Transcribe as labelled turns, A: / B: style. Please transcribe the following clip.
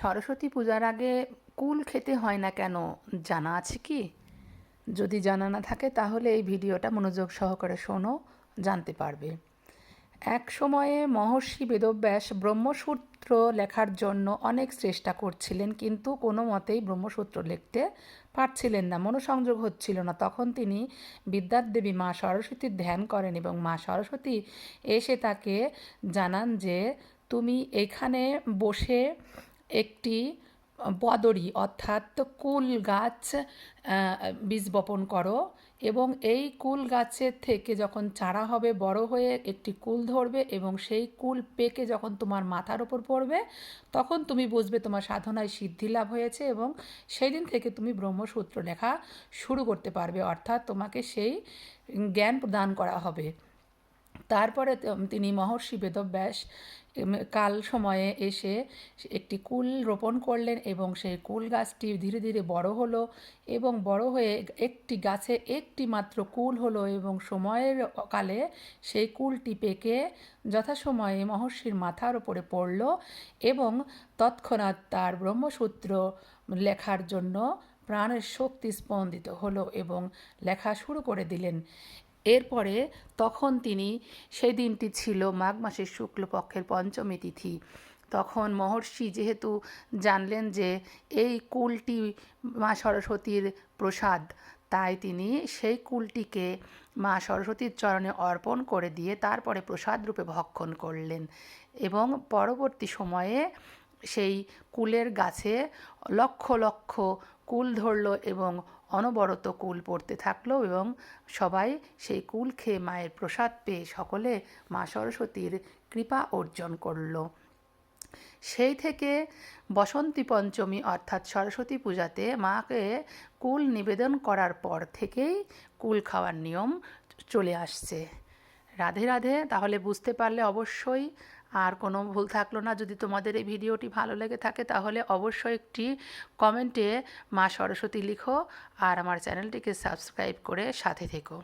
A: সরস্বতী পূজার আগে কুল খেতে হয় না কেন? জানা আছে কি? যদি জানা না থাকে, তাহলে এই ভিডিওটা মনোযোগ সহকারে শোনো, জানতে পারবে। এক সময়ে মহর্ষি বেদব্যাস ব্রহ্মসূত্র লেখার জন্য অনেক চেষ্টা করছিলেন, কিন্তু কোনো মতেই ব্রহ্মসূত্র লিখতে পারছিলেন না। মনোসংযোগ হচ্ছিল না। তখন তিনি বিদ্যার দেবী মা সরস্বতীর ধ্যান করেন এবং মা সরস্বতী এসে তাকে জানান যে, তুমি এখানে বসে একটি বদরি অর্থাৎ কুল গাছ বীজ বপন করো এবং এই কুল গাছের থেকে যখন চারা হবে, বড় হয়ে একটি কুল ধরবে এবং সেই কুল পেকে যখন তোমার মাথার ওপর পড়বে, তখন তুমি বুঝবে তোমার সাধনায় সিদ্ধি লাভ হয়েছে এবং সেই দিন থেকে তুমি ব্রহ্মসূত্র লেখা শুরু করতে পারবে, অর্থাৎ তোমাকে সেই জ্ঞান প্রদান করা হবে। তারপরে তিনি মহর্ষি বেদব্যাস কাল সময়ে এসে একটি কুল রোপণ করলেন এবং সেই কুল গাছটি ধীরে ধীরে বড় হলো এবং বড় হয়ে একটি গাছে একটি মাত্র কুল হলো এবং সময়ের কালে সেই কুলটি পেকে যথাসময়ে মহর্ষির মাথার ওপরে পড়ল এবং তৎক্ষণাৎ তার ব্রহ্মসূত্র লেখার জন্য প্রাণের শক্তি স্পন্দিত হলো এবং লেখা শুরু করে দিলেন। এরপরে তখন তিনি সেই দিনটি ছিল মাঘ মাসের শুক্লপক্ষের পঞ্চমী তিথি। তখন মহর্ষি যেহেতু জানলেন যে এই কুলটি মা সরস্বতীর প্রসাদ, তাই তিনি সেই কুলটিকে মা সরস্বতীর চরণে অর্পণ করে দিয়ে তারপরে প্রসাদ রূপে ভক্ষণ করলেন এবং পরবর্তী সময়ে সেই কুলের গাছে লক্ষ লক্ষ কুল ধরলো এবং অনবরত কুল পড়তে থাকল এবং সবাই সেই কুল খেয়ে মায়ের প্রসাদ পেয়ে সকলে মা সরস্বতীর কৃপা অর্জন করল। সেই থেকে বসন্তী পঞ্চমী অর্থাৎ সরস্বতী পূজাতে মাকে কুল নিবেদন করার পর থেকেই কুল খাওয়ার নিয়ম চলে আসছে। রাধে রাধে, তাহলে বুঝতে পারলে অবশ্যই আর কোনো ভুল থাকল না। যদি তোমাদের এই ভিডিওটি ভালো লেগে থাকে তাহলে অবশ্যই একটি কমেন্টে মা সরস্বতী লিখো আর আমার চ্যানেলটিকে সাবস্ক্রাইব করে সাথে থেকো।